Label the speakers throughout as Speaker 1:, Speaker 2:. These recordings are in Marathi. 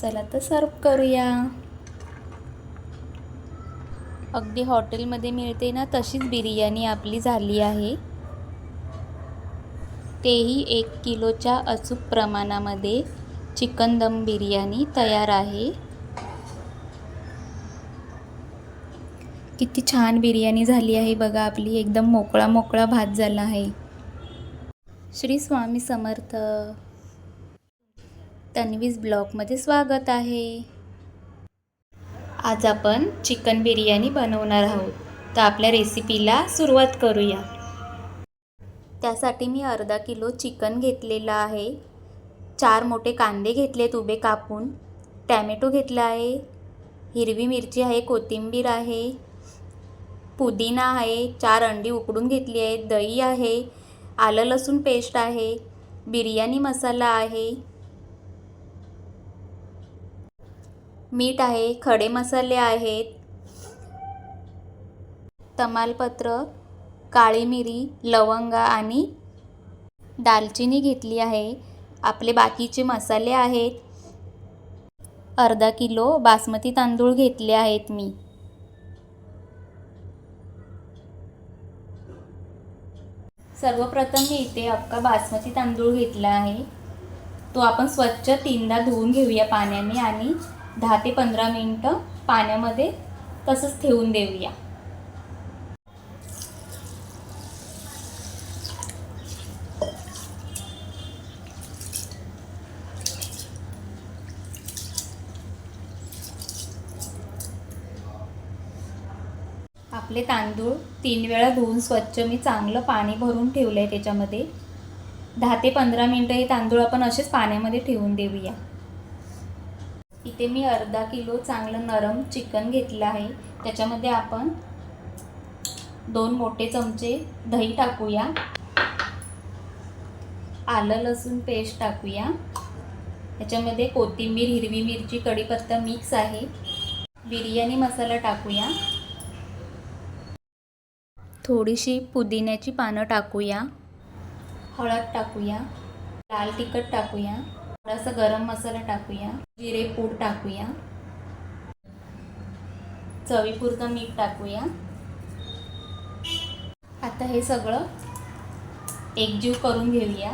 Speaker 1: चला तर सर्व करूया. अगदी हॉटेलमध्ये मिळते ना तशीच बिर्याणी आपली झाली आहे. तेही एक किलोच्या अचूक प्रमाणामध्ये चिकन दम बिर्याणी तयार आहे. किती छान बिर्याणी झाली आहे बघा आपली एकदम मोकळा मोकळा भात झाला आहे. श्री स्वामी समर्थ. तन्वीज ब्लॉगमध्ये स्वागत आहे. आज आपण चिकन बिर्याणी बनवणार आहोत. तर आपल्या रेसिपीला सुरुवात करूया. त्यासाठी मी अर्धा किलो चिकन घेतलेलं आहे. चार मोठे कांदे घेतलेत उभे कापून. टॅमॅटो घेतला आहे. हिरवी मिरची आहे कोथिंबीर आहे. पुदिना आहे चार अंडी उकडून घेतली आहे दही आहे आलं लसूण पेस्ट आहे बिर्याणी मसाला आहे. मीठ आहे खडे मसाले आहेत. तमालपत्र काळी मिरी लवंगा आणि दालचिनी घेतली आहे. आपले बाकीचे मसाले आहेत. अर्धा किलो बासमती तांदूळ घेतले आहेत मी. सर्वप्रथम मी इथे अख्खा बासमती तांदूळ घेतला आहे. तो आपण स्वच्छ तीनदा धुवून घेऊया पाण्याने आणि दहा ते पंधरा मिनटं पाण्यामध्ये तसंच ठेवून देऊया. आपले तांदूळ तीन वेळा धुवून स्वच्छ मी चांगलं पाणी भरून ठेवलं आहे त्याच्यामध्ये. दहा ते पंधरा मिनटं हे तांदूळ आपण असेच पाण्यामध्ये ठेवून देऊया. इथे मी अर्धा किलो चांगलं नरम चिकन घेतलं आहे. त्याच्यामध्ये आपण दोन मोठे चमचे दही टाकूया. आलं लसूण पेस्ट टाकूया. याच्यामध्ये कोथिंबीर हिरवी मिरची कढीपत्ता मिक्स आहे. बिर्याणी मसाला टाकूया. थोडीशी पुदिन्याची पानं टाकूया. हळद टाकूया. लाल तिखट टाकूया. थोडासा गरम मसाला टाकूया जिरे पूड टाकूया. चवीपुरतं मीठ टाकूया. आता हे सगळं एकजीव करून घेऊया.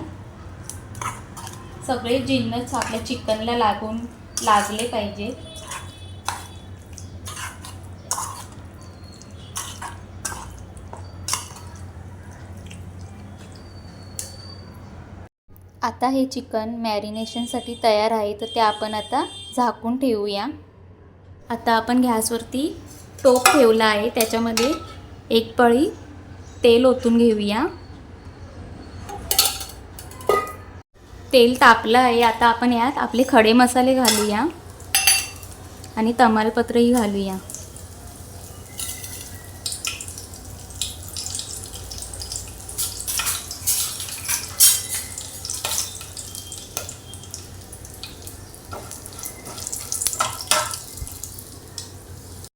Speaker 1: सगळे जिन्नस आपल्या चिकनला लागून लागले पाहिजे आता हे चिकन मॅरिनेशनसाठी तयार आहे तर ते आपण आता झाकून ठेवूया. आता आपण गॅसवरती टोप ठेवला आहे त्याच्यामध्ये एक पळी तेल ओतून घेऊया. तेल तापलं आहे आता आपण यात आपले खडे मसाले घालूया आणि तमालपत्रही घालूया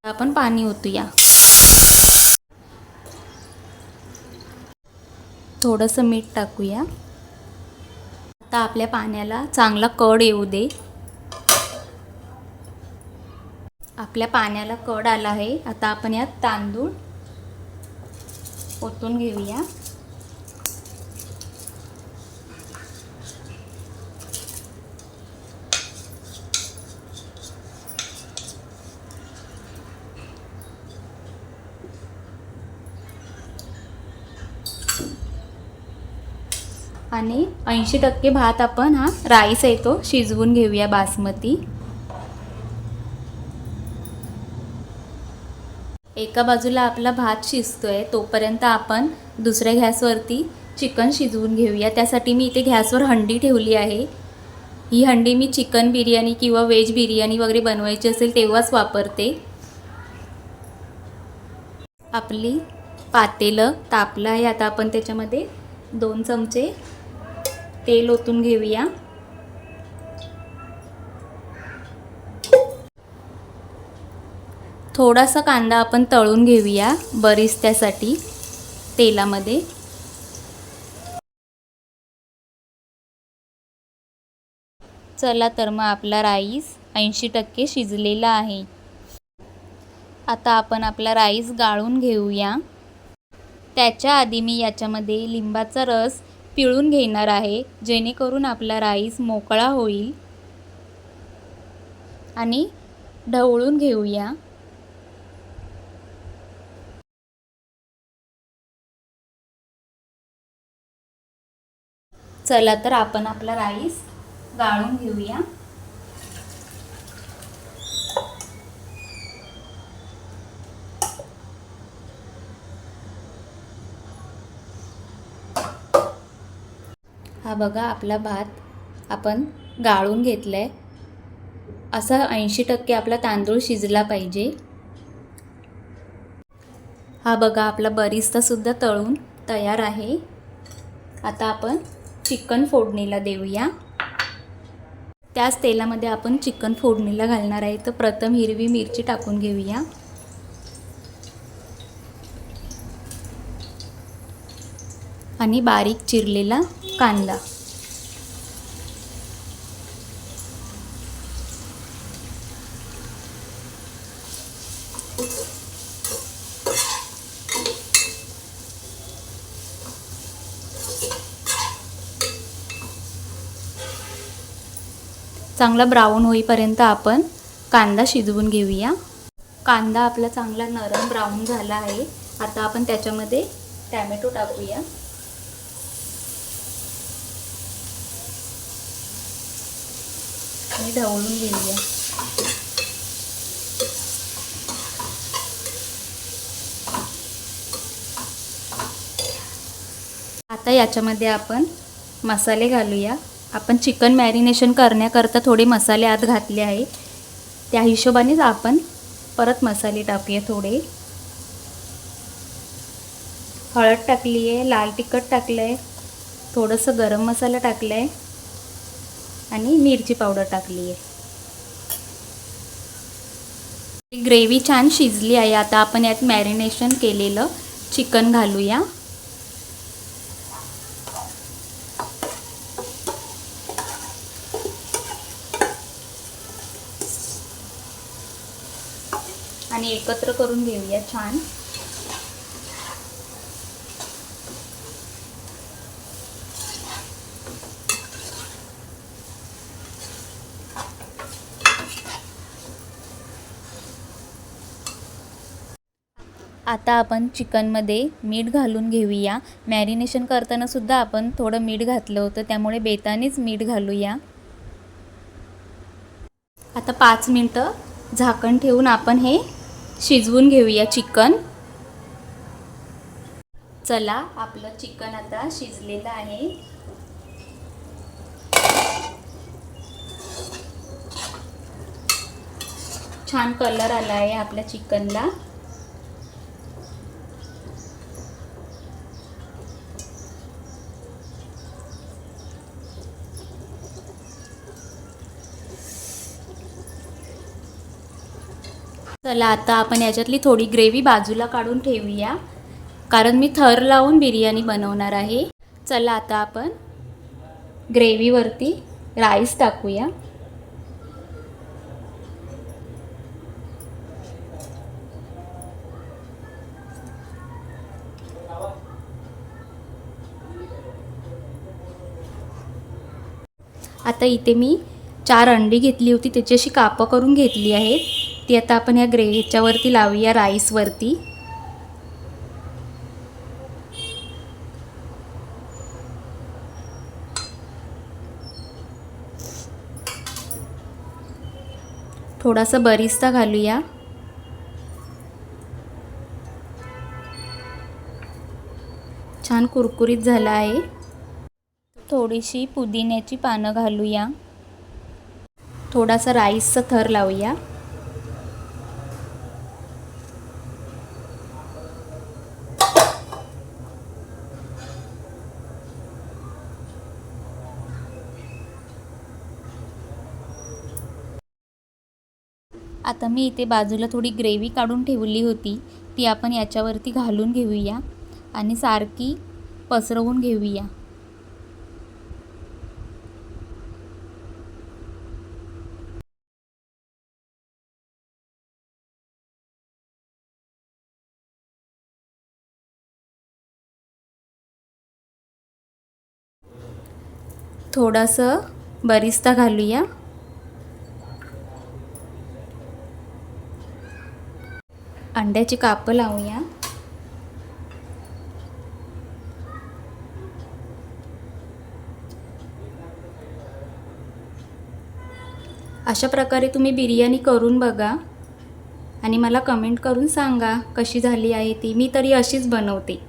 Speaker 1: आपण पाणी ओतूया थोडंसं मीठ टाकूया. आता आपल्या पाण्याला चांगला कड येऊ दे. आपल्या पाण्याला कड आला आहे. आता आपण यात तांदूळ ओतून घेऊया. आणि ऐंशी टक्के भात आपण हा राईस आहे तो शिजवून घेऊया बासमती. एका बाजूला आपला भात शिजतोय तोपर्यंत आपण दुसऱ्या गॅसवरती चिकन शिजवून घेऊया. त्यासाठी मी इथे गॅसवर हंडी ठेवली आहे. ही हंडी मी चिकन बिर्याणी किंवा व्हेज बिर्याणी वगैरे बनवायची असेल तेव्हाच वापरते. आपली पातेलं तापलं आहे. आता आपण त्याच्यामध्ये दोन चमचे तेल ओतून घेऊया. थोडासा कांदा आपण तळून घेऊया बरिस्त्यासाठी तेलामध्ये. चला तर मग आपला राईस ऐंशी टक्के शिजलेला आहे. आता आपण आपला राईस गाळून घेऊया. त्याच्या आधी मी याच्यामध्ये लिंबाचा रस पिळून घेणार आहे जेणेकरून आपला राईस मोकळा होईल. आणि ढवळून घेऊया. चला तर आपण आपला राईस गाळून घेऊया. हा बघा आपला भात आपण गाळून घेतला आहे असा ऐंशी टक्के आपला तांदूळ शिजला पाहिजे. हा बघा आपला बरिस्तासुद्धा तळून तयार आहे. आता आपण चिकन फोडणीला देऊया. त्याच तेलामध्ये आपण चिकन फोडणीला घालणार आहे. तर प्रथम हिरवी मिरची टाकून घेऊया. आणि बारीक चिरलेला कांदा. चांगला ब्राऊन होईपर्यंत आपण कांदा शिजवून घेऊया. कांदा आपला चांगला नरम ब्राऊन झाला आहे. आता आपण त्याच्यामध्ये टॅमॅटो टाकूया. मी ढवळून घेऊया. आता याच्यामध्ये आपण मसाले घालूया. आपण चिकन मॅरिनेशन करण्याकरता थोडे मसाले आत घातले आहे. त्या हिशोबानेच आपण परत मसाले टाकूया थोडे. हळद टाकली आहे लाल तिखट टाकलं आहे थोडंसं गरम मसाला टाकला आहे आणि मिरची पावडर टाकली आहे. ग्रेव्ही छान शिजली आहे. आता आपण यात मॅरिनेशन केलेलं चिकन घालूया. आणि एकत्र करून घेऊया छान. आता आपण चिकनमध्ये मीठ घालून घेऊया. मॅरिनेशन करतानासुद्धा आपण थोडं मीठ घातलं होतं त्यामुळे बेतानेच मीठ घालूया. आता पाच मिनटं झाकण ठेवून आपण हे शिजवून घेऊया चिकन. चला आपलं चिकन आता शिजलेलं आहे. छान कलर आला आहे आपल्या चिकनला. चला आता आपण याच्यातली थोडी ग्रेव्ही बाजूला काढून ठेवूया. कारण मी थर लावून बिर्याणी बनवणार आहे. चला आता आपण ग्रेव्हीवरती राईस टाकूया. आता इथे मी चार अंडी घेतली होती त्याची अशी कापं करून घेतली आहेत. ती आता आपण ह्या ग्रे ह्याच्यावरती लावूया राईसवरती. थोडासा बरिस्ता घालूया. छान कुरकुरीत झाला आहे. थोडीशी पुदिन्याची पानं घालूया. थोडासा राईसचा थर लावूया. आता मी इथे बाजूला थोडी ग्रेव्ही काढून ठेवली होती. ती आपण याच्यावरती घालून घेऊया आणि सारखी पसरवून घेऊया. थोडंसं बरिस्ता घालूया. अंड्याची कापं लावूया. अशा प्रकारे तुम्ही बिर्याणी करून बघा आणि मला कमेंट करून सांगा कशी झाली आहे ती. मी तरी अशीच बनवते.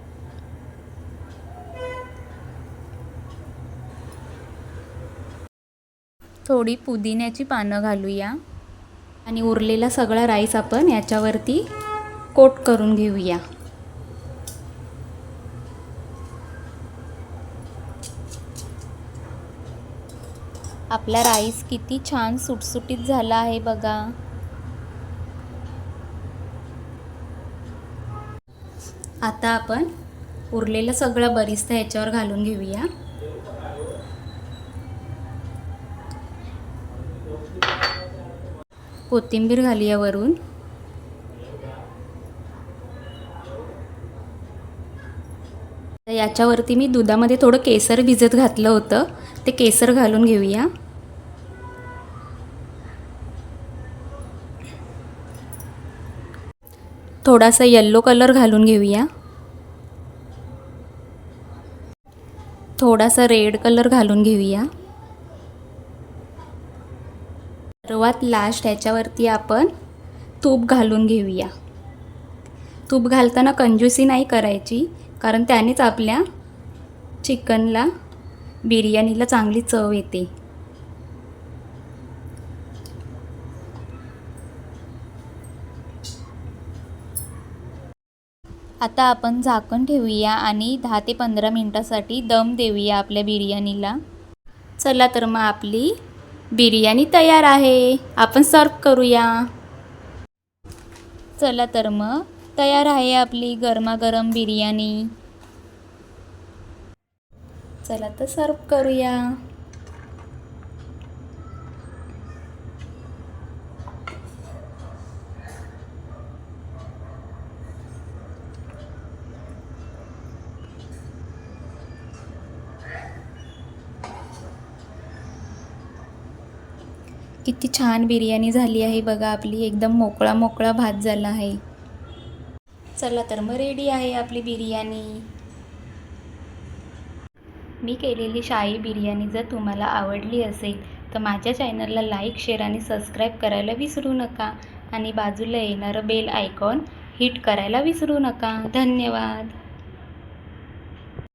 Speaker 1: थोडी पुदिन्याची पानं घालूया. आणि उरलेला सगळा राईस आपण याच्यावरती कोट करून घेऊया. आपला राईस किती छान सुटसुटीत झाला आहे बघा. आता आपण उरलेलं सगळं बरिस्ता याच्यावर घालून घेऊया. कोथिंबीर घालूया वरून. याच्यावरती मी दुधामध्ये थोडं केसर भिजत घातलं होतं. ते केसर घालून घेऊया. थोडासा येल्लो कलर घालून घेऊया. थोडासा रेड कलर घालून घेऊया. सर्वात लास्ट ह्याच्यावरती आपण तूप घालून घेऊया. तूप घालताना कंजूसी नाही करायची. कारण त्यानेच आपल्या चिकनला बिर्याणीला चांगली चव येते. आता आपण झाकण ठेवूया आणि दहा ते पंधरा मिनटासाठी दम देऊया आपल्या बिर्याणीला. चला तर मग आपली बिर्याणी तयार आहे. आपण सर्व करूया. चला तर मग तयार आहे आपली गरमागरम बिर्याणी. चला तर सर्व करूया. किती छान बिर्याणी झाली आहे बघा आपली. एकदम मोकळा मोकळा भात झाला आहे. चला तर मग रेडी आहे आपली बिर्याणी. मी केलेली शाही बिर्याणी जर तुम्हाला आवडली असेल तर माझ्या चॅनलला लाईक शेअर आणि सबस्क्राईब करायला विसरू नका. आणि बाजूला येणारं बेल आयकॉन हिट करायला विसरू नका. धन्यवाद.